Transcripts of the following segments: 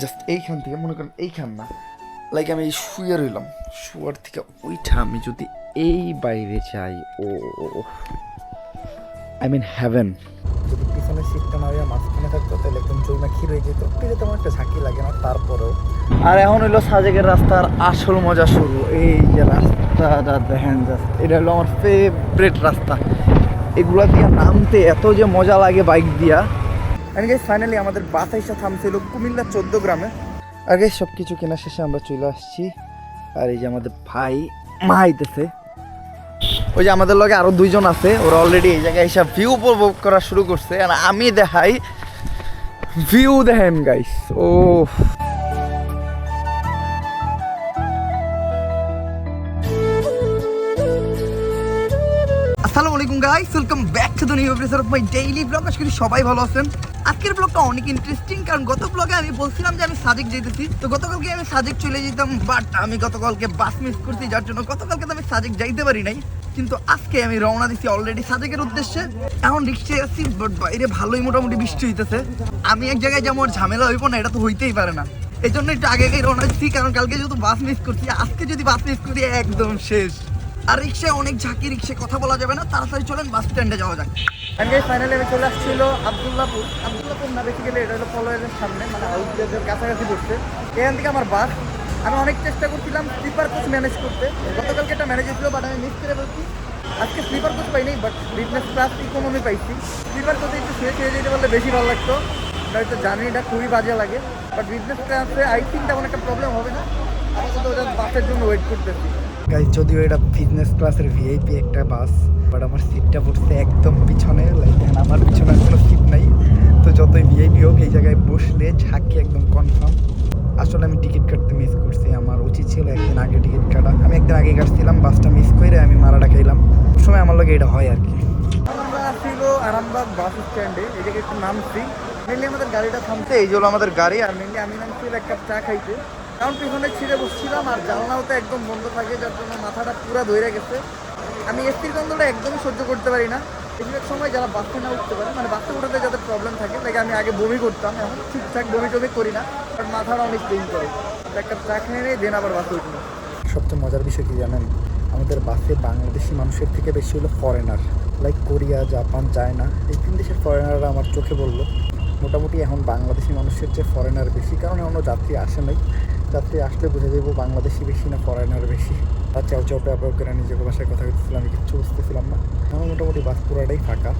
Just এইখান থেকে মনে করেন এইখান না। লাইক আমি শুয়ে রইলাম। শুয়ার থেকে ওইটা আমি যদি এই বাইরে চাই ও আই মিন হ্যাভেন যদি পিছনে সিটটা না হইয়া মাঝখানে থাকতো তাহলে একদম চইমা ক্ষীর হয়ে যেত। পিঠে তেমন একটা ঝাঁকি লাগে না তারপরেও। আর এখন হইল সাজেকের রাস্তার আসল মজা শুরু। এই যে রাস্তাটা দেখেন জাস্ট এটা হলো আমার ফেভারেট রাস্তা। এগুলা দিয়ে নামতে এত যে মজা লাগে বাইক দিয়া। আর গাইস ফাইনালি আমাদের বাস এসে থামছিল কুমিল্লা চোদ্দ গ্রামে। আর গাইস সব কিছু কেনা শেষে আমরা চলে আসছি। আর এই যে আমাদের ভাই মা আইতেছে। ওই যে আমাদের লগে আরও দুইজন আছে, ওরা অলরেডি এই জায়গায় এসে ভিউ উপভোগ করা শুরু করছে। আর আমি দেখাই ভিউ দেখেন গাইস ও আসসালামু আলাইকুম guys welcome back to the new episode of my daily blog আশা করি সবাই ভালো আছেন। আজকের ব্লগটা অনেক ইন্টারেস্টিং কারণ গত ব্লগে আমি বলছিলাম যে আমি সাজেক যেতেছি তো গতকালকে আমি সাজেক চলে যেতাম বাট আমি গতকালকে বাস মিস করছি, যার জন্য গতকালকে তো আমি সাজেক যাইতে পারি নাই। কিন্তু আজকে আমি রওনা দিচ্ছি অলরেডি সাজেকের উদ্দেশ্যে। এখন রিক্সায় আছি বাট বাইরে ভালোই মোটামুটি বৃষ্টি হইতেছে। আমি এক জায়গায় যেমন ঝামেলা হইব না, এটা তো হইতেই পারে না। এই জন্য একটু আগে আগে রওনা দিচ্ছি কারণ কালকে যেহেতু বাস মিস করছি, আজকে যদি বাস মিস করি, একদম শেষ। আর রিক্সায় অনেক ঝাঁকি, রিক্সায় কথা বলা যাবে না। তাড়াতাড়ি চলেন, বাস স্ট্যান্ডে যাওয়া যাক। ফাইনালি আমি চলে আসছিল আবদুল্লাপুর আবদুল্লাপুর না বেসিক্যালি এটা হলো ফলোয়ারের সামনে মানে হাউস গেটের কাছাকাছি পড়ছে এখান থেকে আমার বাস। আমি অনেক চেষ্টা করছিলাম স্লিপার কোচ ম্যানেজ করতে। গতকালকে একটা ম্যানেজ হয়েছিল বাট আমি মিস করে বলছি আজকে স্লিপার কোচ পাইনি বাট বিজনেস ক্লাস ইকোনমি পাইছি। স্লিপার কোচে একটু শুয়ে শুয়ে যেতে পারলে বেশি ভালো লাগতো। হয়তো জার্নিটা খুবই বাজে লাগে। বাট বিজনেস ক্লাসে আই থিঙ্ক তেমন একটা প্রবলেম হবে না। বাসের জন্য ওয়েট করতেছি। গাইজ যদিও এটা বিজনেস ক্লাসের ভিআইপি একটা বাস বাট আমার সিটটা পড়ছে একদম পিছনে লাইক আমার পিছনে কোনো সিট নাই। তো যতই ভিআইপি হোক এই জায়গায় বসলে ঝাঁকি একদম কনফার্ম আসলে আমি টিকিট কাটতে মিস করছি। আমার উচিত ছিল একদিন আগে টিকিট কাটা। আমি একদিন আগে কাটছিলাম বাসটা মিস করে আমি মারাটা খাইলাম। সময় আমার লগে এটা হয় আর কি। ছিল আরামবাগ বাস স্ট্যান্ডে এই জায়গায় একটু নামছি। মেনলি আমাদের গাড়িটা থামছে এই হলো আমাদের গাড়ি। আর মেনলি আমি নামছিল এক কাপ চা খাইতে। কারণ পিছনে ছিঁড়ে বসছিলাম আর জানলাও তো একদম বন্ধ থাকে, যার জন্য মাথাটা পুরো ধরে গেছে। আমি এসির গন্ধটা একদমই সহ্য করতে পারি না। বেশিরভাগ সময় যারা বাসে না উঠতে পারে মানে বাসে উঠাতে যাদের প্রবলেম থাকে, তাকে আমি আগে বমি করতাম, এখন ঠিকঠাক বমি টমি করি না কারণ মাথাটা অনেক পেইন করে। একটা খেয়ে নিয়ে দেন আবার বাসে উঠল সবচেয়ে মজার বিষয় কি জানেন? আমাদের বাসে বাংলাদেশি মানুষের থেকে বেশি হলো foreigner like Korea Japan China এই তিন দেশের ফরেনাররা আমার চোখে বলল, মোটামুটি এখন বাংলাদেশি মানুষের চেয়ে ফরেনার বেশি, কারণ এখনও যাত্রী আসে নাই। যাত্রী আসলে বুঝে যাব বাংলাদেশি বেশি না ফরেনার বেশি। আর চাও চাও ব্যাপার করে নিজেকে ভাষায় কথা বলতেছিলাম, আমি কিচ্ছু বুঝতেছিলাম না। আমার মোটামুটি বাস পুরাটাই ফাঁকা।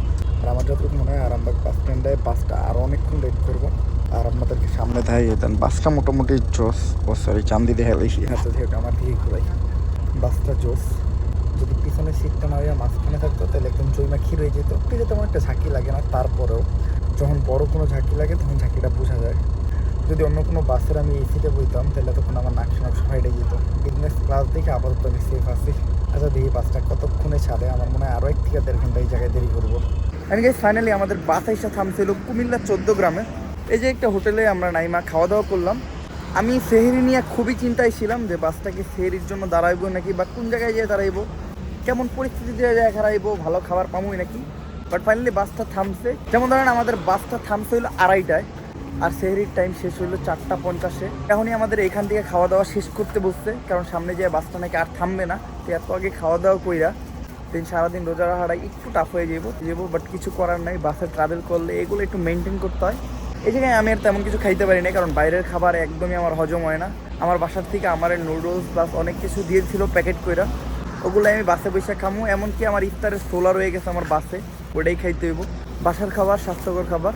আর আমার যতটুকু মনে হয় আরামবাগ বাস স্ট্যান্ডে বাসটা আরও অনেকক্ষণ ওয়েট করব। আর আপনাদেরকে সামনে দেখাই যেতেন বাসটা মোটামুটি জোস। ও সরি চান্দি দেখে বেশি হাতে থেকে আমার দিকে ঘুরাই। বাসটা জোস। যদি পিছনে সিটটা না হইয়া মাঝখানে থাকতো, তাহলে একদম জৈমা ক্ষীর হয়ে যেত। পিঠে তেমন একটা ঝাঁকি লাগে না, তারপরেও। যখন বড় কোনো ঝাঁকি লাগে, তখন ঝাঁকিটা বোঝা যায়। যদি অন্য কোনো বাসের আমি এসিতে বইতাম, তাহলে তখন আমার নাক শোনাক ফাইডে যেত। বিজনেস ক্লাস দেখে আপাতত আমি সেফ আছি। আচ্ছা দেখি বাসটা কতক্ষণে ছাড়ে? আমার মনে হয় আরও এক থেকে দেড় ঘণ্টা এই জায়গায় দেরি করব। আমি গাইজ ফাইনালি আমাদের বাস এসে থামছিল কুমিল্লা চোদ্দ গ্রামে। এই যে একটা হোটেলে আমরা নাইমা খাওয়া দাওয়া করলাম। আমি সেহেরি নিয়ে খুবই চিন্তায় ছিলাম যে বাসটাকে সেহেরির জন্য দাঁড়াইবো নাকি বা কোন জায়গায় যেয়ে দাঁড়াইবো? কেমন পরিস্থিতিতে যায় হারাইবো ভালো খাবার পামোই নাকি? বাট ফাইনালি বাসটা থামছে। যেমন ধরেন আমাদের বাসটা থামছে হলো আড়াইটায়। আর সেহরির টাইম শেষ হইল চারটা পঞ্চাশে। এখনই আমাদের এখান থেকে খাওয়া দাওয়া শেষ করতে বসছে, কারণ সামনে যে বাসটা নাকি আর থামবে না, তো এত আগে খাওয়া দাওয়া কইরা দিন সারাদিন রোজা রাখাটাই একটু টাফ হয়ে যাব যাব বাট কিছু করার নাই বাসে ট্রাভেল করলে এগুলো একটু মেনটেন করতে হয়। এই জায়গায় আমি আর তেমন কিছু খাইতে পারি না কারণ বাইরের খাবার একদমই আমার হজম হয় না। আমার বাসার থেকে আমার নুডলস প্লাস অনেক কিছু দিয়েছিল প্যাকেট কইরা, ওগুলো আমি বাসে বসে খামু, এমনকি আমার ইফতারের সোলা রয়ে গেছে আমার বাসে ওটাই খাইতে হইব। বাসার খাবার, স্বাস্থ্যকর খাবার।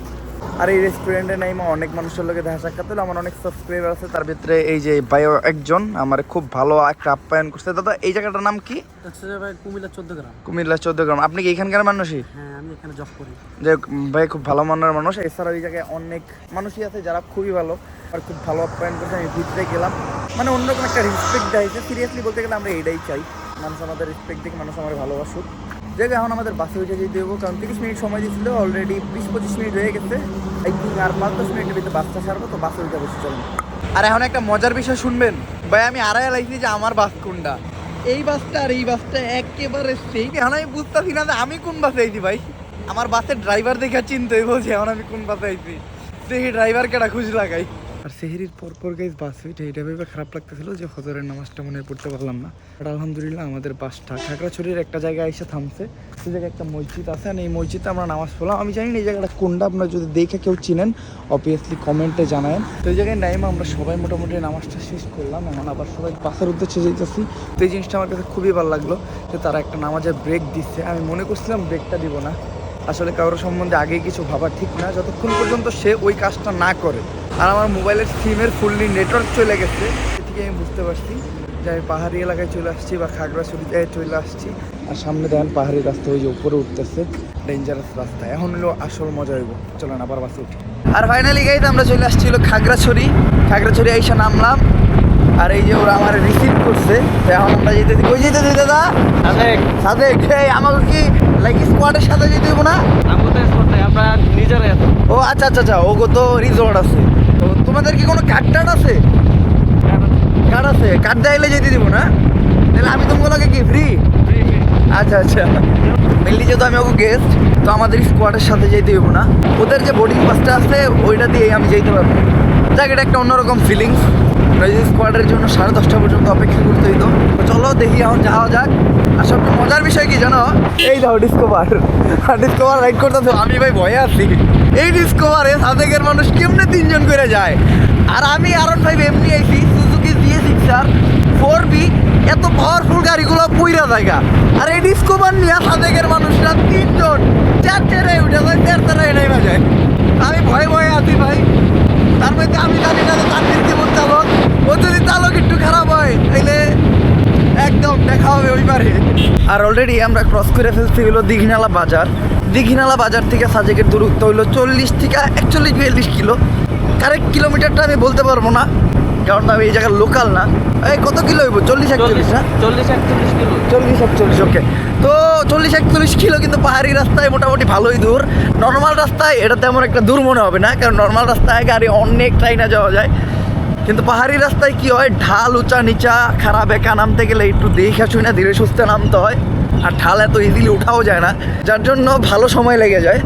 আর এই রেস্টুরেন্টে নাই আমার অনেক মানুষের লোকে দেখা সাক্ষাৎ হলো আমার অনেক সাবস্ক্রাইবার আছে তার ভিতরে এই যে বায়ো একজন আমার খুব ভালো একটা আপ্যায়ন করছে। দাদা এই জায়গাটার নাম কি? কুমিল্লা চোদ্দ গ্রাম। কুমিল্লা চোদ্দ গ্রাম। আপনি কি এখানকার মানুষই? হ্যাঁ আমি এখানে জব করি। যে ভাই খুব ভালো মানের মানুষ এছাড়াও এই জায়গায় অনেক মানুষই আছে যারা খুবই ভালো আর খুব ভালো আপ্যায়ন করছে। আমি ভিতরে গেলাম। মানে অন্যরকম একটা রেসপেক্ট দেয় সিরিয়াসলি বলতে গেলে আমরা এটাই চাই। মানুষ আমাদের রেসপেক্ট দেখে মানুষ আমার ভালোবাসুক। জায়গায় এখন আমাদের বাসে উঠে যেতে দেবো কারণ তিরিশ মিনিট সময় দিয়েছিল অলরেডি বিশ পঁচিশ মিনিট হয়ে গেছে। থিঙ্ক আর পাঁচ দশ মিনিটের ভিতরে বাসটা ছাড়বো, তো বাসে উঠে বসে চলুন আর এখন একটা মজার বিষয় শুনবেন। ভাই, আমি আড়াই লাগছি যে আমার বাস কোনটা। এই বাসটা আর এই বাসটা একেবারে সেই এখন আমি বুঝতেছি না যে আমি কোন বাসে আইছি ভাই। আমার বাসের ড্রাইভার দেখে চিনতে হইব যে এখন আমি কোন বাসে আইছি। দেখি ড্রাইভার কেটা খুঁজ লাগাই আর সেহেরির পর পর গাইজ বাস উঠে এটা ভেবে খারাপ লাগতেছিল যে হজরের নামাজটা মনে পড়তে পারলাম না। বাট আলহামদুলিল্লাহ আমাদের বাসটা খাগড়াছড়ির একটা জায়গায় এসে থামছে। সেই জায়গায় একটা মসজিদ আছে আর এই মসজিদে আমরা নামাজ পড়লাম। আমি জানি না এই জায়গাটা কোনটা, আপনারা যদি দেখে কেউ চিনেন অবভিয়াসলি কমেন্টে জানায়েন। তো এই জায়গায় নাইমা, আমরা সবাই মোটামুটি নামাজটা শেষ করলাম। এখন আবার সবাই বাসের উদ্দেশ্যে যেতেছি তো এই জিনিসটা আমার কাছে খুবই ভালো লাগল যে তারা একটা নামাজের ব্রেক দিচ্ছে। আমি মনে করছিলাম ব্রেকটা দিব না। আসলে কারোর সম্বন্ধে আগে কিছু ভাবা ঠিক না। যতক্ষণ পর্যন্ত সে ওই কাজটা না করে আর আমার মোবাইলের সিমের ফুললি নেটওয়ার্ক চলে গেছে। থেকে আমি বুঝতে পারছি যে আমি পাহাড়ি এলাকায় চলে আসছি বা খাগড়াছড়িতে চলে আসছি। আর সামনে দেখেন পাহাড়ি রাস্তা ওই যে উপরে উঠতেছে ডেঞ্জারাস রাস্তা। এখন হলো আসল মজা হইব। চলেন আবার বাসে উঠি। আর ফাইনালি গাইতে আমরা চলে আসছি হলো খাগড়াছড়ি। খাগড়াছড়ি আইসা নামলাম। আর এই যে ওরা আমার রিসিভ করছে। এখন আমরা যেতে দিই কই যেতে দিই দাদা? সাথে এই আমাকে কি লাইক স্কোয়াডের সাথে যেতে হইব না? আমরা নিজেরাই ও আচ্ছা আচ্ছা আচ্ছা ওগো তো রিসোর্ট আছে। তোমাদের কি কোনো কার্ড টার্ড আছে? কার্ড আছে। কার্ড চাইলে যেতে দিব না? তাহলে আমি তোমাকে কি ফ্রি আচ্ছা আচ্ছা। মেনলি যেহেতু আমি ওকে গেস্ট তো আমাদের স্কোয়াডের সাথে যেতে হইব না। ওদের যে বোর্ডিং পাসটা আছে ওইটা দিয়ে আমি যেতে পারব। যাক এটা একটা অন্যরকম ফিলিংস স্কোয়াডের জন্য সাড়ে দশটা পর্যন্ত অপেক্ষা করতে হইতো চলো দেখি এখন যাওয়া যাক। আর সবচেয়ে মজার বিষয় কি জানো? এই দাও ডিসকভার ডিসকভার রাইড করতেছে, আমি ভাই ভয়ে আছি। এই ডিসকভারে সাদেকের মানুষ কেমনে তিনজন করে যায়? আর আমি আরন ফাইভ এমনি আইছি সুজুকি দিয়ে সিক্স আর ফোর বি এত পাওয়ারফুল গাড়িগুলো পুইরা জায়গা। আর এই ডিসকভার নিয়ে সাদেকের মানুষরা তিনজন চার চেয়ারে উঠে যায় চার চেয়ারে নেমে যায়। আমি ভয়ে ভয়ে আছি ভাই। তার মধ্যে আমি জানি না যে তার জীবন চালক। ও যদি চালক একটু খারাপ হয়, তাইলে একদম দেখা হবে ওইবারে। আর অলরেডি আমরা ক্রস করে ফেলছি হলো দীঘিনালা বাজার। দীঘিনালা বাজার থেকে সাজেকের দূরত্ব হলো চল্লিশ থেকে একচল্লিশ বিয়াল্লিশ কিলো। কারেক্ট কিলোমিটারটা আমি বলতে পারব না কারণ আমি এই জায়গার লোকাল না। এই কত কিলো হইব? চল্লিশ একচল্লিশ না? চল্লিশ একচল্লিশ কিলো। চল্লিশ একচল্লিশ ওকে তো চল্লিশ একচল্লিশ কিলো কিন্তু পাহাড়ি রাস্তায় মোটামুটি ভালোই দূর। নর্মাল রাস্তায় এটা তেমন একটা দূর মনে হবে না কারণ নর্মাল রাস্তায় গাড়ি অনেক টাইনা যাওয়া যায়। কিন্তু পাহাড়ি রাস্তায় কি হয়? ঢাল উঁচা নিচা, খারাপ একা নামতে গেলে একটু দেখে শুনে ধীরে সুস্থে নামতে হয়। আর ঢাল এত ইজিলি উঠাও যায় না, যার জন্য ভালো সময় লেগে যায়।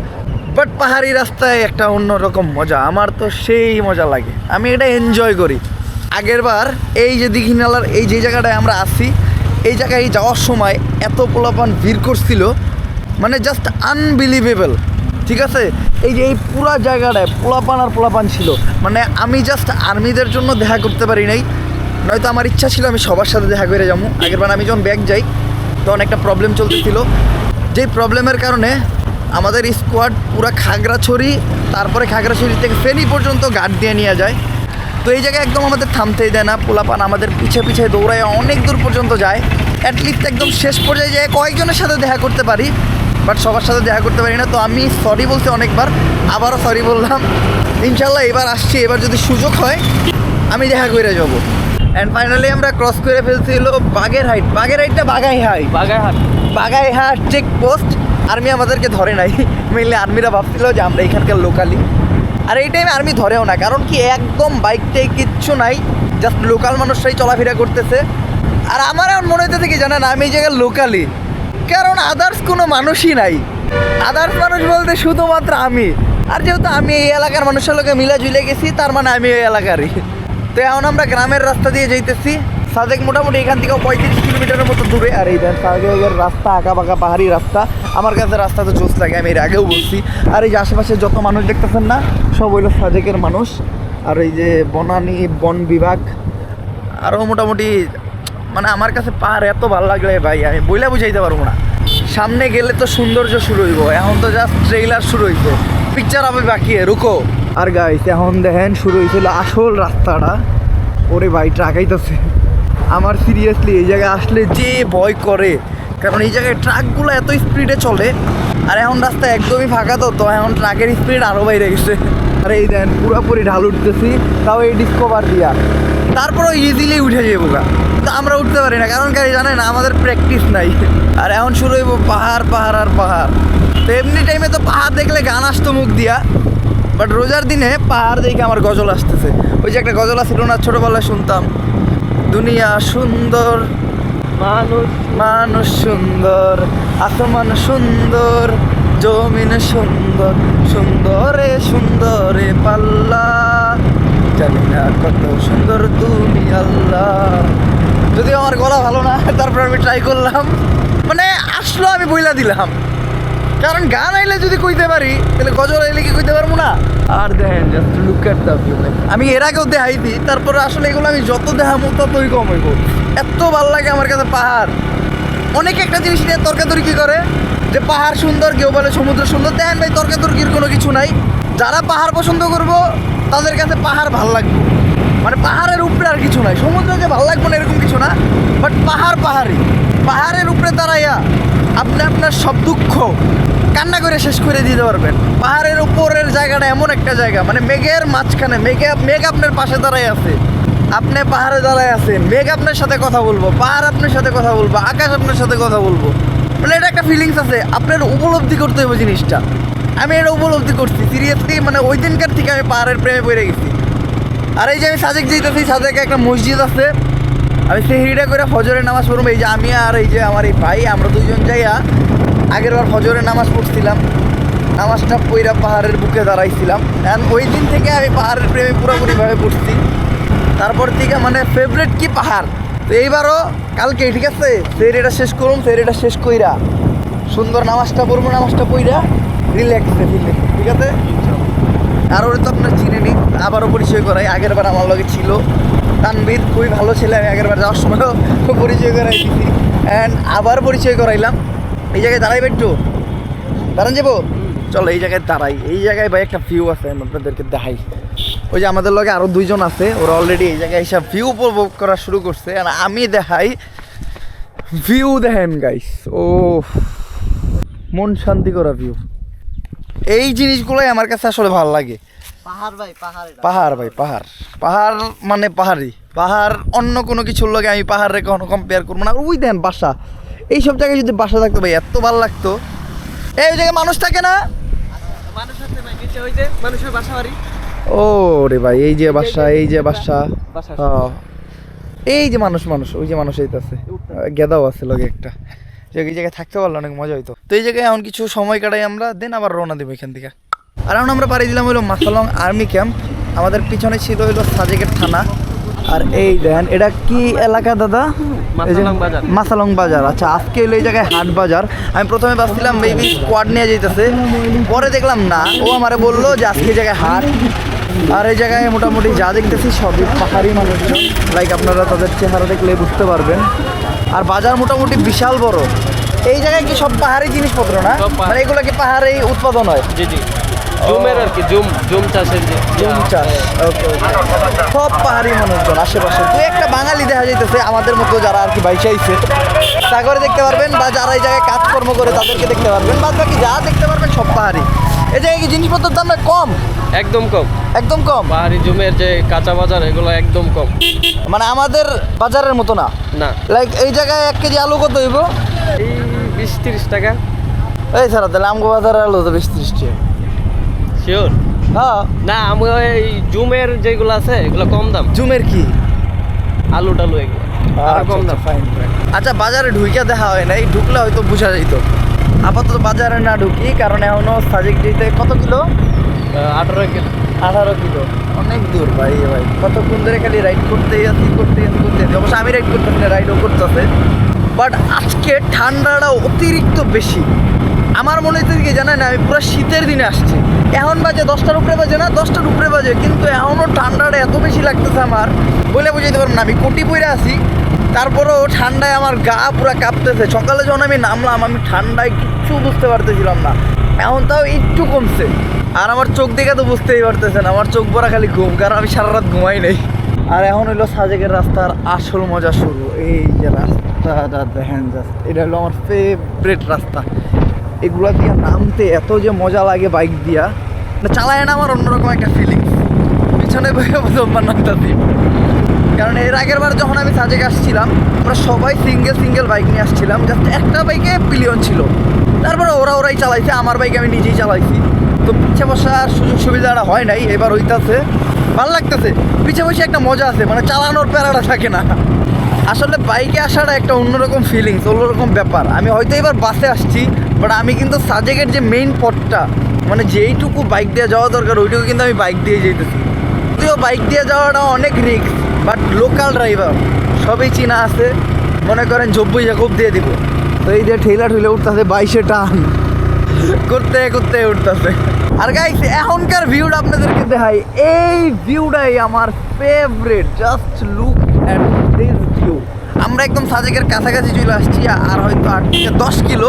বাট পাহাড়ি রাস্তায় একটা অন্যরকম মজা, আমার তো সেই মজা লাগে। আমি এটা এনজয় করি। আগের বার এই যে দীঘিনালার, এই যে জায়গাটায় আমরা আসি এই জায়গায় যাওয়ার সময় এত পোলাপান ভিড় করছিল মানে জাস্ট আনবিলিভেবল ঠিক আছে? এই যে এই পুরা জায়গাটায় পোলাপান আর পোলাপান ছিল। মানে আমি জাস্ট আর্মিদের জন্য দেখা করতে পারি নাই। নয়তো আমার ইচ্ছা ছিল আমি সবার সাথে দেখা করে যাব। আগের বার আমি যখন ব্যাগ যাই, তখন একটা প্রবলেম চলতেছিল। যেই প্রবলেমের কারণে আমাদের স্কোয়াড পুরা খাগড়াছড়ি, তারপরে খাগড়াছড়ি থেকে ফেনি পর্যন্ত গার্ড দিয়ে নিয়ে যায়। তো এই জায়গায় একদম আমাদের থামতেই দেয় না। পোলাপান আমাদের পিছে পিছে দৌড়ায় অনেক দূর পর্যন্ত যায়। অ্যাটলিস্ট একদম শেষ পর্যায়ে যায় কয়েকজনের সাথে দেখা করতে পারি। বাট সবার সাথে দেখা করতে পারি না। তো আমি সরি বলছি অনেকবার আবারও সরি বললাম। ইনশাল্লাহ এবার আসছি এবার যদি সুযোগ হয় আমি দেখা করে যাব। অ্যান্ড ফাইনালি আমরা ক্রস করে ফেলছি হলো বাগের হাইট বাগের হাইটটা বাগাই high Baghaihat. Baghaihat check post army আমাদেরকে ধরে নাই। মেনলি আর্মিরা ভাবছিল যে আমরা এখানকার লোকালি আর এই টাইমে আর্মি ধরেও না কারণ কি একদম বাইকটাই কিচ্ছু নাই। জাস্ট লোকাল মানুষরাই চলাফেরা করতেছে। আর আমার এখন মনে হইতেছে কি জানেন আমি এই জায়গায় লোকালি কারণ আদার্স কোনো মানুষই নাই। আদার্স মানুষ বলতে শুধুমাত্র আমি। আর যেহেতু আমি এই এলাকার মানুষের লোকে মিলা ঝুলে গেছি, তার মানে আমি এই এলাকারই। তো এখন আমরা গ্রামের রাস্তা দিয়ে যাইতেছি। সাদেক মোটামুটি এখান থেকে পঁয়ত্রিশ কিলোমিটারের মতো দূরে। আর এই দেন সাদেকের রাস্তা আঁকা বাঁকা পাহাড়ি রাস্তা। আমার কাছে রাস্তা তো জোস লাগে, আমি এর আগেও বলছি। আর এই যে আশেপাশে যত মানুষ দেখতেছেন না, সব হইল সাদেকের মানুষ। আর এই যে বনানী বন বিভাগ আরও মোটামুটি মানে আমার কাছে পাহাড় এত ভালো লাগলে ভাই, আমি বইলা বুঝাইতে পারব না। সামনে গেলে তো সৌন্দর্য শুরু হইব, এখন তো জাস্ট ট্রেইলার শুরু হইছে পিকচার হবে বাকি, রুকো। আর গাইস এখন দেখেন শুরু হয়েছিল আসল রাস্তাটা। ওরে ভাই ট্রাকাইতেছে আমার সিরিয়াসলি এই জায়গায় আসলে যে ভয় করে। কারণ এই জায়গায় ট্রাকগুলো এত স্পিডে চলে, আর এখন রাস্তা একদমই ফাঁকা তো তো এখন ট্রাকের স্পিড আরও বাইরে গেছে। আর এই দেন, পুরোপুরি ঢাল উঠতেছি, তাও এই ডিসকভার দিয়া। তারপরও ইজিলি উঠে যাব গা। তো আমরা উঠতে পারি না, কারণ গাড়ি জানেন, আমাদের প্র্যাকটিস নাই। আর এখন শুরু হইব পাহাড় পাহাড় আর পাহাড়। তো এমনি টাইমে তো পাহাড় দেখলে গান আসতো মুখ দিয়া বাট রোজার দিনে পাহাড় দেখে আমার গজল আসতেছে। ওই যে একটা গজল আছিল না, ছোটোবেলায় শুনতাম, দুনিয়া সুন্দর, মানুষ মানুষ সুন্দর, আসমান সুন্দর, জমিন সুন্দর, সুন্দরে সুন্দরে পাল্লা, জানি না কত সুন্দর তুমি আল্লাহ। যদিও আমার গলা ভালো না তারপর আমি ট্রাই করলাম। মানে আসলো আমি বইলা দিলাম। কারণ গান আইলে যদি কইতে পারি তাহলে গজল আইলে কি কইতে পারব না? আর দেখেন just look at the view আমি এর আগেও দেখাইছি তারপরে আসলে এগুলো আমি যত দেখাবো ততই কম হইব। এত ভালো লাগে আমার কাছে পাহাড়। অনেকে একটা জিনিস নিয়ে তর্কাতর্কি করে যে পাহাড় সুন্দর কেউ বলে সমুদ্র সুন্দর। দেখেন ভাই তর্কাতর্কির কোনো কিছু নাই। যারা পাহাড় পছন্দ করব তাদের কাছে পাহাড় ভালো লাগবে। মানে পাহাড়ের উপরে আর কিছু নাই। সমুদ্র যে ভালো লাগবে না এরকম কিছু না বাট পাহাড় পাহাড়ি। পাহাড়ের উপরে দাঁড়াইয়া আপনি আপনার সব দুঃখ কান্না করে শেষ করে দিতে পারবেন। পাহাড়ের উপরের জায়গাটা এমন একটা জায়গা মানে মেঘের মাঝখানে, মেঘে, মেঘ আপনার পাশে দাঁড়াই আছে। আপনি পাহাড়ে দাঁড়ায় আছেন, মেঘ আপনার সাথে কথা বলব, পাহাড় আপনার সাথে কথা বলব, আকাশ আপনার সাথে কথা বলব। মানে এটা একটা ফিলিংস আছে, আপনার উপলব্ধি করতে হবে জিনিসটা। আমি এটা উপলব্ধি করছি সিরিয়াসলি মানে ওই দিনকার থেকে আমি পাহাড়ের প্রেমে পড়ে গেছি। আর এই যে আমি সাজেক যেতেছি সাজেকে একটা মসজিদ আছে। আমি সেহিটা করে ফজরের নামাজ পড়ব। এই যে আমি আর এই যে আমার এই ভাই, আমরা দুইজন যাইয়া আগের বার ফজরের নামাজ পড়ছিলাম। নামাজটা পইরা পাহাড়ের বুকে দাঁড়াইছিলাম। অ্যান্ড ওই দিন থেকে আমি পাহাড়ের প্রেমে পুরোপুরিভাবে পড়ছি। তারপর থেকে মানে ফেভারিট কি পাহাড়? তো এইবারও কালকে, ঠিক আছে? সেরিটা শেষ করুন সেরিটা শেষ কইরা। সুন্দর নামাজটা পড়ব, নামাজটা পইরা রিল্যাক্সে ঠিক আছে? আর ওরা তো আপনার চিনে নি আবারও পরিচয় করাই। আগের বার আমার লগে ছিল। তানবীর খুবই ভালো ছেলে, আমি আগের বার যাওয়ার সময়ও পরিচয় করাই অ্যান্ড আবার পরিচয় করাইলাম। এই জায়গায় দাঁড়াইবে একটু। দাঁড়ান যাব? চলো, এই জায়গায় দাঁড়াই। এই জায়গায় ভাই একটা ভিউ আছে, আমি আপনাদেরকে দেখাই। ওই যে আমাদের লগে আরও দুইজন আছে, ওরা অলরেডি এই জায়গায় এসব ভিউ উপভোগ করা শুরু করছে। আর আমি দেখাই ভিউ দেখেন গাইস ও মন শান্তি করা ভিউ এই জিনিসগুলোই আমার কাছে আসলে ভালো লাগে। পাহাড় ভাই পাহাড় পাহাড় ভাই পাহাড়। পাহাড় মানে পাহাড়ি। পাহাড় অন্য কোনো কিছুর লগে আমি পাহাড়ে কখনো কম্পেয়ার করব না। ওই দেন বাসা। এইসব জায়গায় যদি বাসা থাকতো ভাই এত ভালো লাগতো। এই জায়গায় মানুষ থাকে না? ও রে ভাই এই যে বাসা এই যে বাসা। হ্যাঁ। এই যে মানুষ মানুষ ওই যে মানুষ এইটাছে গেদাও আছে লগে একটা। যে এই জায়গায় থাকতে পারলে অনেক মজা হইতো। তো এই জায়গায় এমন কিছু সময় কাটাই আমরা দেন আবার রওনা দেবো এখান থেকে। আর এখন আমরা পাড়ি দিলাম হইল মাসালং আর্মি ক্যাম্প। আমাদের পিছনে ছিল হইল সাজেকের থানা। আর এই দেন এটা কি এলাকা দাদা? মাসালং বাজার। আচ্ছা আজকে হইল এই জায়গায় হাট বাজার। আমি প্রথমে ভাবছিলাম মেবি স্কোয়াড নিয়ে যাইতেছে। পরে দেখলাম না। ও আমারে বলল যে আজকে এই জায়গায় হাট। আর এই জায়গায় মোটামুটি যা দেখতেছি সবই পাহাড়ি মানুষজন। লাইক আপনারা তাদের চেহারা দেখলে বুঝতে পারবেন। আর বাজার মোটামুটি বিশাল বড়। এই জায়গায় কি সব পাহাড়ি জিনিসপত্র না? মানে এগুলো কি পাহাড়েই উৎপাদন হয়? জি জি। জুমের আর কি জুম জুম চাষের যে জুম চাষ ওকে সব পাহাড়ি মানুষজন আশেপাশে। দু একটা বাঙালি দেখা যাইতেছে আমাদের মতো যারা আর কি বাইচাইছে সাগরে দেখতে পারবেন বা যারা এই জায়গায় কাজকর্ম করে তাদেরকে দেখতে পারবেন। বাদ বাকি যা দেখতে পারবেন সব পাহাড়ি। এই জায়গায় কি জিনিসপত্রের দাম কম? একদম কম। একদম কম? পাহাড়ি জুমের যে কাঁচা বাজার এগুলো একদম কম। মানে আমাদের বাজারের মতো না। না। লাইক এই জায়গায় এক কেজি আলু কত হইব? এই বিশ তিরিশ টাকা। এই স্যার তাহলে আমগো বাজারের আলু তো বেশ ত্রিশ টাকা। শিওর হ্যাঁ। না আমি ওই জুমের যেগুলো আছে এগুলো কম দাম। জুমের কি? আলু টালু এগুলো। আরও কম দাম। ফাইন আচ্ছা বাজারে ঢুইকা দেখা হয় না এই ঢুকলে হয়তো বোঝা যেত আপাতত বাজারে না ঢুকি কারণ এখনও সাজেক যেতে কত কিলো? আঠারো কিলো। আঠারো কিলো। অনেক দূর ভাই ভাই। কতক্ষণ ধরে খালি রাইড করতে আছি করতে আছি করতে আছি অবশ্য আমি রাইড করতেছি না রাইডও করতেছে। বাট আজকে ঠান্ডাটা অতিরিক্ত বেশি। আমার মনে হচ্ছে কি জানেন, আমি পুরো শীতের দিনে আসছি। এখন বাজে দশটার উপরে বাজে না, দশটার উপরে বাজে। কিন্তু এখনও ঠান্ডাটা এত বেশি লাগতেছে আমার, বলে বুঝাইতে পারব না। আমি কোটি পইরা আছি, তারপরেও ঠান্ডায় আমার গা পুরো কাঁপতেছে। সকালে যখন আমি নামলাম, আমি ঠান্ডায় কিচ্ছু বুঝতে পারতেছিলাম না। এখন তাও একটু কমছে। আর আমার চোখ দেখে তো বুঝতেই পারতেছেন, আমার চোখ ভরা খালি ঘুম, কারণ আমি সারা রাত ঘুমাই নেই। আর এখন হইল সাজেকের রাস্তার আসল মজা শুরু, এই যে রাস্তাটা দেখেন জাস্ট এটা হলো আমার ফেভারেট রাস্তা। এগুলো দিয়ে নামতে এত যে মজা লাগে বাইক দিয়া চালায় না আমার অন্যরকম একটা ফিলিংস পিছনে বসে প্রথমবার নামতাছি কারণ এর আগের বার যখন আমি সাজেক আসছিলাম, আমরা সবাই সিঙ্গেল সিঙ্গেল বাইক নিয়ে আসছিলাম জাস্ট একটা বাইকে পিলিয়ন ছিল। তারপরে ওরা ওরাই চালাইছে, আমার বাইক আমি নিজেই চালাইছি। তো পিছে বসার সুযোগ সুবিধাটা হয় নাই, এবার হইতাছে। ভালো লাগতেছে। পিছে বসে একটা মজা আছে মানে চালানোর প্যারাটা থাকে না। আসলে বাইকে আসাটা একটা অন্যরকম ফিলিংস অন্যরকম ব্যাপার। আমি হয়তো এবার বাসে আসছি বাট আমি কিন্তু সাজেকের যে মেইন পথটা মানে যেইটুকু বাইক দিয়ে যাওয়া দরকার, ওইটুকু কিন্তু আমি বাইক দিয়ে যেতেছি যদিও বাইক দিয়ে যাওয়াটা অনেক রিস্ক বাট লোকাল ড্রাইভার সবই চিনা আছে। মনে করেন জব্বই জাকব দিয়ে দিব। তো এই যে ঠেলা ঠেলে উঠতেছে, বাইশে টান। করতে করতে উঠতেছে। আর গাইস এখনকার ভিউটা আপনাদেরকে দেখাই, এই ভিউটাই আমার favourite just look at this view আমরা একদম সাজেকের কাছাকাছি চলে আসছি, আর হয়তো আট থেকে দশ কিলো।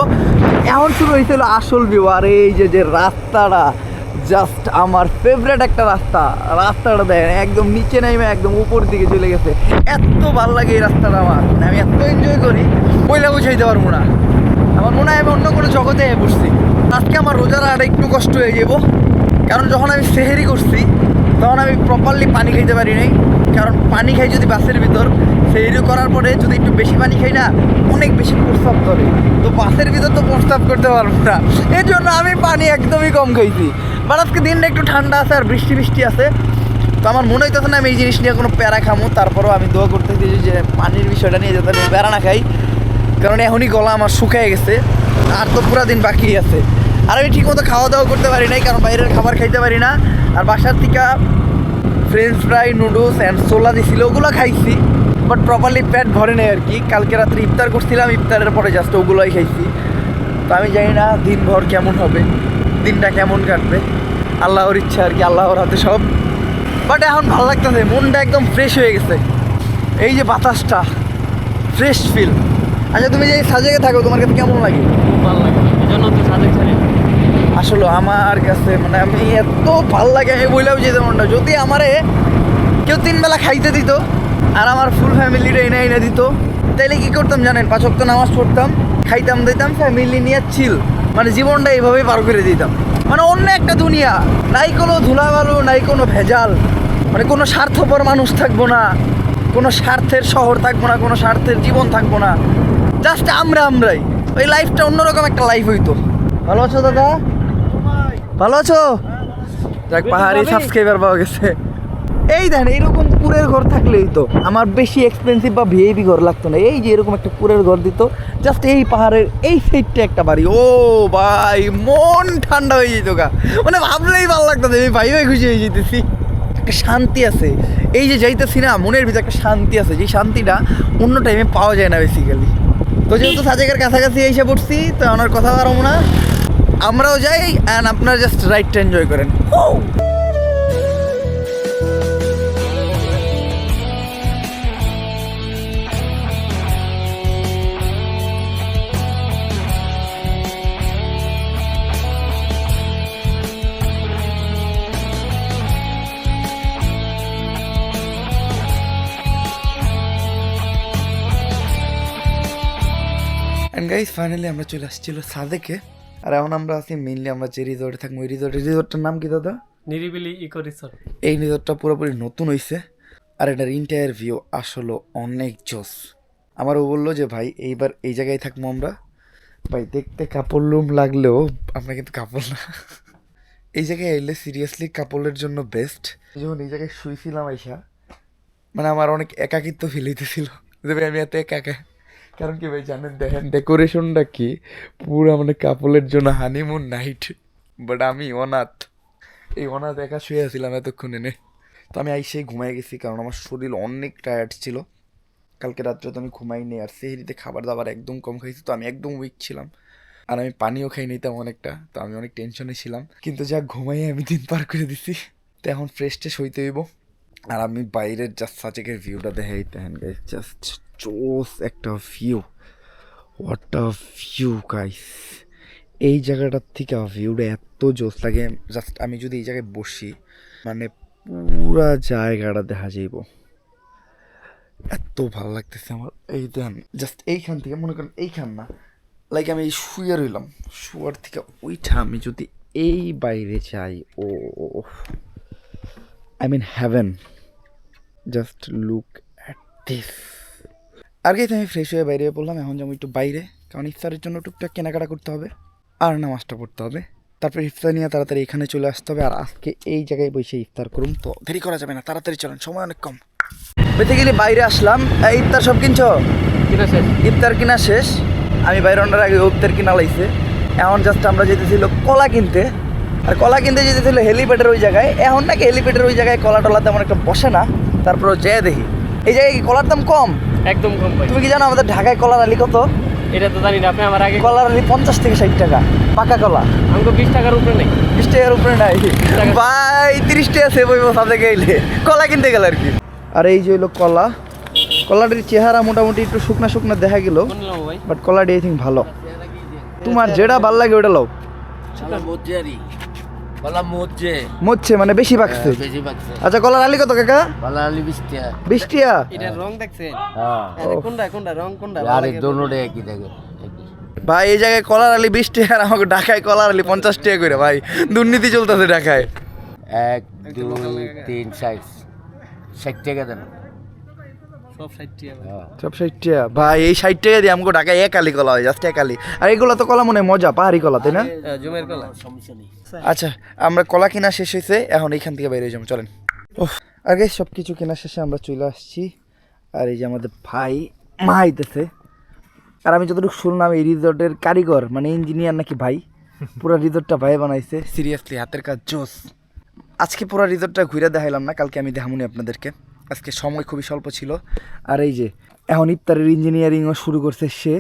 এখন শুরু হয়েছিল আসল ভিউ আর এই যে যে রাস্তাটা জাস্ট আমার ফেভারেট একটা রাস্তা। রাস্তাটা দেখেন, একদম নিচে নেমে একদম উপর দিকে চলে গেছে। এত ভালো লাগে এই রাস্তাটা আমার মানে আমি এত এনজয় করি বইলা বুঝাইতে পারব না। আমার মনে হয় আমি অন্য কোনো জগতে বসছি। আজকে আমার রোজার আর একটু কষ্ট হয়ে যাব। কারণ যখন আমি সেহেরি করছি, তখন আমি প্রপারলি পানি খাইতে পারি নাই। কারণ পানি খাই যদি বাসের ভিতর সেহেরি করার পরে যদি একটু বেশি পানি খাই না, অনেক বেশি প্রস্তাব ধরে। তো বাসের ভিতর তো প্রস্তাব করতে পারব না। এই জন্য আমি পানি একদমই কম খাইছি। বাট আজকে দিনটা একটু ঠান্ডা আছে আর বৃষ্টি বৃষ্টি আছে। তো আমার মনে হইতেছে না আমি এই জিনিস নিয়ে কোনো প্যারা খামো। তারপরেও আমি দোয়া করতেছি যে পানির বিষয়টা নিয়ে যাতে আমি প্যারা না খাই। কারণ এখনই গলা আমার শুকায় গেছে। আর তো পুরা দিন বাকি আছে। আর আমি ঠিকমতো খাওয়া দাওয়া করতে পারি নাই, কারণ বাইরের খাবার খাইতে পারি না। আর বাসার থেকে ফ্রেঞ্চ ফ্রাই নুডলস অ্যান্ড সোলা দিছিল, ওগুলো খাইছি। বাট প্রপারলি প্যাট ভরে নেই আর কি। কালকে রাত্রে ইফতার করছিলাম, ইফতারের পরে জাস্ট ওগুলোই খাইছি। তো আমি জানি না দিনভর কেমন হবে, দিনটা কেমন কাটবে। আল্লাহর ইচ্ছা আর কি, আল্লাহর হাতে সব। বাট এখন ভালো লাগতেছে, মনটা একদম ফ্রেশ হয়ে গেছে। এই যে বাতাসটা ফ্রেশ ফিল আচ্ছা তুমি যে সাজেকে থাকো তোমার কাছে কেমন লাগে? ভালো লাগে। এই জন্য তো সাজেক ছাড়ি। আসলে আমার কাছে মানে আমি এত ভালো লাগে আমি বললেও যেতে মনটা যদি আমারে কেউ তিন বেলা খাইতে দিত আর আমার ফুল ফ্যামিলিটা এনে এনে দিত তাইলে কি করতাম জানেন? পাঁচ ওয়াক্ত নামাজ পড়তাম খাইতাম দিতাম ফ্যামিলি নিয়ে চিল মানে জীবনটা এইভাবেই পার করে দিতাম। মানে অন্য একটা দুনিয়া নাই কোনো ধুলাবালু নাই কোনো ভেজাল মানে কোনো স্বার্থপর মানুষ থাকব না কোনো স্বার্থের শহর থাকব না কোনো স্বার্থের জীবন থাকব না। জাস্ট আমরা আমরাই। ওই লাইফটা অন্যরকম একটা লাইফ হইতো। ভালো আছো দাদা? ভালো আছো? যাক পাহাড়ি সাবস্ক্রাইবার পাওয়া গেছে। এই দেন এরকম কুরের ঘর থাকলেই তো আমার বেশি এক্সপেন্সিভ বা ভিআইপি ঘর লাগতো না। এই যে এরকম একটা কুরের ঘর দিত জাস্ট এই পাহাড়ের এই সাইডটা একটা বাড়ি। ও ভাই মন ঠান্ডা হয়ে যেত গা। মানে ভাবলেই ভালো লাগতো আমি ভাই ভাই খুশি হয়ে যেতেছি। একটা শান্তি আছে। এই যে যাইতেছি না মনের ভিতরে একটা শান্তি আছে। যে শান্তিটা অন্য টাইমে পাওয়া যায় না বেসিক্যালি তো যেহেতু সাজেকের কাছাকাছি এসে পড়ছি, তো আমার কথা পারব না। আমরাও যাই অ্যান্ড আপনারা জাস্ট রাইডটা এনজয় করেন। অ্যান্ড গাইস ফাইনালি আমরা চলে আসছিল সাদেকে। আর এখন আমরা আছি মেইনলি আমরা যে রিসর্টে থাকব। ওই রিসর্ট রিসর্টটার নাম কি দাদা? নিরিবিলি ইকো রিসর্ট। এই রিসর্টটা পুরোপুরি নতুন হইছে। আর এটার ইন্টায়ার ভিউ আসলে অনেক জোস। আমারও বলল যে ভাই এইবার এই জায়গায় থাকব আমরা। ভাই দেখতে কাপড় লুম লাগলেও আমরা কিন্তু কাপড় না। এই জায়গায় এলে সিরিয়াসলি কাপড়ের জন্য বেস্ট যখন এই জায়গায় শুয়েছিলাম আইসা মানে আমার অনেক একাকিত্ব ফিল হইতেছিল যে ভাই আমি এত একা একা কারণ কি ভাই জানেন, দেখেন ডেকোরেশনটা কি? পুরো মানে কাপড়ের জন্য হানিমুন নাইট বাট আমি অনাথ। এই অনাথ একা শুয়ে আছিলাম এতক্ষণ এনে তো আমি আইসেই ঘুমাই গেছি, কারণ আমার শরীর অনেক টায়ার্ড ছিল। কালকে রাত্রে তো আমি ঘুমাই ঘুমাইনি, আর সেহরিতে খাবার দাবার একদম কম খাইছি, তো আমি একদম উইক ছিলাম। আর আমি পানিও খাই নিতাম অনেকটা, তো আমি অনেক টেনশনে ছিলাম। কিন্তু যা ঘুমাই আমি দিন পার করে দিছি। তো এখন ফ্রেশ ট্রেশ হইতে হইব। আর আমি বাইরের জাস্ট সাচেকের ভিউটা দেখাই, দেখেন গাইস জাস্ট চোস একটা view what a view guys এই জায়গাটার থেকে ভিউটা এত জোস লাগে। জাস্ট আমি যদি এই জায়গায় বসি মানে পুরা জায়গাটা দেখা যাইব। এত ভালো লাগতেছে আমার। এই দেন জাস্ট এইখান থেকে, মনে করেন এইখান না লাইক আমি শুয়ে রইলাম। শুয়ার থেকে ওইটা আমি যদি এই বাইরে যাই, ও I mean heaven just look at this আর কি আমি ফ্রেশ হয়ে বাইরে পড়লাম এখন যাব একটু বাইরে কারণ ইফতারের জন্য টুকটাক কেনাকাটা করতে হবে আর নামাজটা পড়তে হবে। তারপর ইফতার নিয়ে তাড়াতাড়ি এখানে চলে আসতে হবে আর আজকে এই জায়গায় বসে ইফতার করুন তো দেরি করা যাবে না তাড়াতাড়ি চলেন সময় অনেক কম। বেসিক্যালি বাইরে আসলাম ইফতার সব কিনছ? ইফতার কিনা শেষ আমি বাইরে অন্ডার আগে ইফতার কিনা লাইছে। এখন জাস্ট আমরা যেতেছিল কলা কিনতে আর কলা কিনতে যেতেছিল হেলিপ্যাডের ওই জায়গায় এখন নাকি হেলিপ্যাডের ওই জায়গায় কলা টলা তেমন একটা বসে না তারপর যেয়ে দেখি। এই জায়গায় কি কলার দাম কম? একদম কম ভাই তুমি কি জানো আমাদের ঢাকায় কলার আলি কত? এটা তো জানি না আপনি আমার আগে কলার আলি পঞ্চাশ থেকে ষাট টাকা পাকা কলা। আমাকে বিশ টাকার উপরে নেই। বিশ টাকার উপরে নাই। ভাই তিরিশ টাকা সেভ হইব সাথে গেলে কলা কিনতে গেলে আর কি। আর এই যে হইল কলা। কলাটির চেহারা মোটামুটি একটু শুকনা শুকনা দেখা গেল বাট কলাটি আই থিঙ্ক ভালো। তোমার যেটা ভালো লাগে ওটা লও। কলা মানে বেশি পাকছে বেশি পাচ্ছে আচ্ছা কলার আলি কত কাকা? আলি রং দেখছেন? হ্যাঁ। আরে কোনটা কোনটা রং কোনটা? আর দোনোটা একই একই। ভাই এই জায়গায় কলার আলি বিশ টাকা আর আমাকে ঢাকায় কলার আলি পঞ্চাশ টাকা করে ভাই। দুর্নীতি চলতেছে ঢাকায়। এক দুই তিন ষাট ষাট টাকা দেন। সব ষাট টাকা ভাই। হ্যাঁ। ভাই এই ষাট টাকা দিয়ে আমাকে ঢাকায় এক আলি কলা হয় জাস্ট এক আলি। আর এগুলো তো কলা মনে হয় মজা পাহাড়ি কলা তাই না? হ্যাঁ, জুমের কলা। আচ্ছা আমরা কলা কিনা শেষ হয়েছে এখন এইখান থেকে বেরিয়ে যাব চলেন। ওহ আগে সব কিছু কেনা শেষে আমরা চলে আসছি। আর এই যে আমাদের ভাই মা আইতেছে আর আমি যতটুকু শুনলাম এই রিসোর্টের কারিগর মানে ইঞ্জিনিয়ার নাকি ভাই পুরো রিসোর্টটা ভাই বানাইছে। সিরিয়াসলি হাতের কাজ জোস। আজকে পুরো রিসোর্টটা ঘুরে দেখাইলাম না কালকে আমি দেখামুনি আপনাদেরকে। আজকে সময় খুবই স্বল্প ছিল। আর এই যে এখন ইফতারের ইঞ্জিনিয়ারিংও শুরু করছে সে।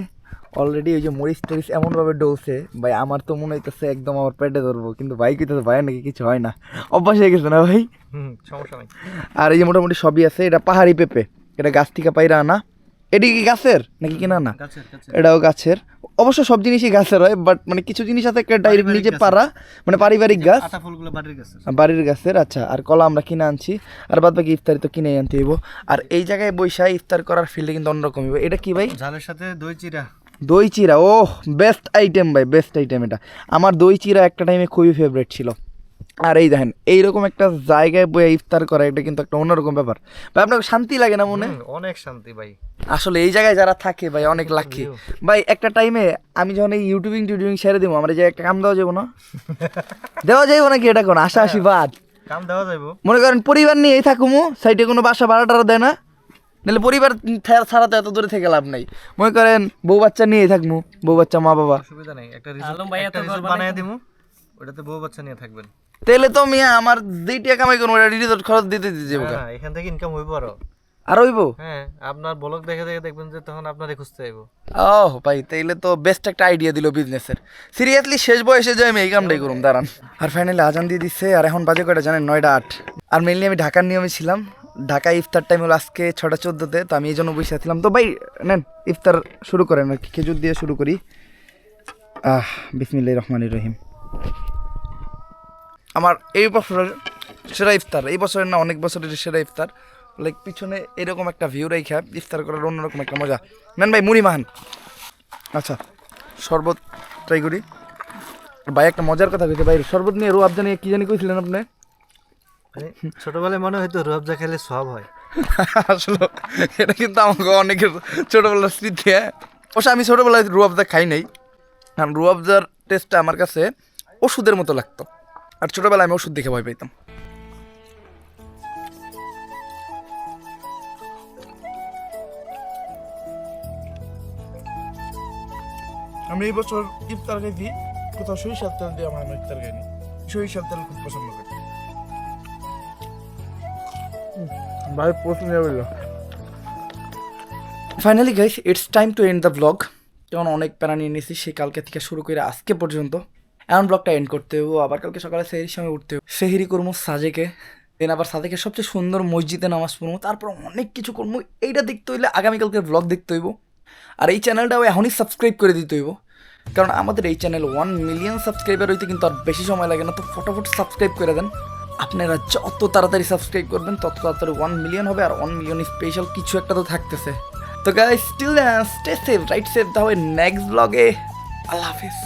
অলরেডি ওই যে মরিচ টরিচ এমনভাবে ডলছে ভাই আমার তো মনে হইতেছে একদম আমার পেটে ধরবো কিন্তু ভাই তো ভাই নাকি কিছু হয় না। অভ্যাস হয়ে গেছে না ভাই? হুম সমস্যা নাই। আর এই যে মোটামুটি সবই আছে এটা পাহাড়ি পেঁপে এটা গাছ থেকে পাইরা আনা। এটি কি গাছের? নাকি কিনা না? এটাও গাছের। অবশ্য সব জিনিসই গাছের হয় বাট মানে কিছু জিনিস আছে একটা ডাইরেক্ট নিজে পারা মানে পারিবারিক গাছ। বাড়ির গাছের। আচ্ছা আর কলা আমরা কিনে আনছি আর বাদ বাকি ইফতারি তো কিনে আনতে হইব। আর এই জায়গায় বৈশাখ ইফতার করার ফিল্ডে কিন্তু অন্যরকম হইব। এটা কি ভাই? ঝালের সাথে দই চিরা। দই চিরা ও বেস্ট আইটেম ভাই বেস্ট আইটেম এটা। আমার দই চিরা একটা টাইমে খুবই ফেভারিট ছিল। আর এই দেখেন এইরকম একটা জায়গায় বয়ে ইফতার করা এটা কিন্তু একটা অন্যরকম ব্যাপার। ভাই আপনার শান্তি লাগে না মনে? অনেক শান্তি ভাই। আসলে এই জায়গায় যারা থাকে ভাই অনেক লাকি ভাই একটা টাইমে আমি যখন এই ইউটিউবিং টিউটিউবিং ছেড়ে দিব আমার এই জায়গায় একটা কাম দেওয়া যাব না? দেওয়া যাইবো নাকি এটা কোন? আশা আশীর্বাদ কাম দেওয়া যাইবো। মনে করেন পরিবার নিয়েই থাকুমু সাইডে কোনো বাসা ভাড়া টাড়া দেয় না। নাহলে পরিবার ছাড়া তো এত দূরে থেকে লাভ নাই। মনে করেন বউ বাচ্চা নিয়েই থাকমু বউ বাচ্চা মা বাবা। অসুবিধা নেই একটা রিসোর্ট বানিয়ে দিমু ওটাতে বউ বাচ্চা নিয়ে থাকবেন। তাহলে তো মিয়া আমার দুই টাকা কামাই করব এটা রিসোর্ট খরচ দিতে দিতে যাব হ্যাঁ এখান থেকে ইনকাম হইব আরও। আর হইবো? হ্যাঁ আপনার ব্লগ দেখে দেখে দেখবেন যে তখন আপনারে খুঁজতে আইব ও ভাই তাইলে তো বেস্ট একটা আইডিয়া দিল বিজনেসের সিরিয়াসলি শেষ বয়সে যে আমি এই কামটাই করুম দাঁড়ান। আর ফাইনালি আজান দিয়ে দিচ্ছে আর এখন বাজে কয়টা জানেন? নয়টা আট। আর মেনলি আমি ঢাকার নিয়মে ছিলাম। ঢাকায় ইফতার টাইম হলো আজকে ছটা চোদ্দোতে তো আমি এই জন্য বসে ছিলাম তো ভাই নেন ইফতার শুরু করেন আর কি খেজুর দিয়ে শুরু করি। আহ বিসমিল্লাহ রহমানির রহিম। আমার এই বছরের সেরা ইফতার এই বছরের না অনেক বছরের সেরা ইফতার লাইক পিছনে এরকম একটা ভিউ রেখা ইফতার করার অন্যরকম একটা মজা। নেন ভাই মুড়ি মাহান আচ্ছা শরবত ট্রাই করি। ভাই একটা মজার কথা কইতে ভাই শরবত নিয়ে রু আবজা নিয়ে কি জানি কইছিলেন আপনি? ছোটবেলায় মনে হয়তো রুয়াবজা খেলে সব হয়। আসলে এটা কিন্তু আমাকে অনেকের ছোটোবেলার স্মৃতি হ্যাঁ। অবশ্য আমি ছোটোবেলায় রু আবজা খাই নাই। কারণ রু আবজার টেস্টটা আমার কাছে ওষুধের মতো লাগতো। আর ছোটোবেলায় আমি ওষুধ দেখে ভয় পেতাম আমি এই বছর ইফতার খাইছি কোথাও সরিষার তেল দিয়ে আমার ইফতার খাইনি। সরিষার তেল খুব পছন্দ করি। ভাই হইল finally guys it's time to end the blog যেমন অনেক প্যারা নিয়ে নিয়েছি সেই কালকে থেকে শুরু করে আজকে পর্যন্ত। এমন ব্লগটা এন্ড করতে হব আবার কালকে সকালে সেহরির সময় উঠতে হবে সেহরি করব সাজেকে, দেন আবার সাজেকে সবচেয়ে সুন্দর মসজিদে নামাজ পড়ব তারপর অনেক কিছু করব এইটা দেখতে হইলে আগামীকালকে ব্লগ দেখতে হইব। আর এই চ্যানেলটাও এখনই সাবস্ক্রাইব করে দিতে হইব। কারণ আমাদের এই চ্যানেল ওয়ান মিলিয়ন সাবস্ক্রাইবার হইতে কিন্তু আর বেশি সময় লাগে না, তো ফটাফট সাবস্ক্রাইব করে দেন। আপনারা যত তাড়াতাড়ি সাবস্ক্রাইব করবেন, তত তাড়াতাড়ি ওয়ান মিলিয়ন হবে আর ওয়ান মিলিয়ন স্পেশাল কিছু একটা তো থাকতেছে। তো guys still stay safe right safe তাহলে নেক্সট ব্লগে আল্লাহ হাফিজ।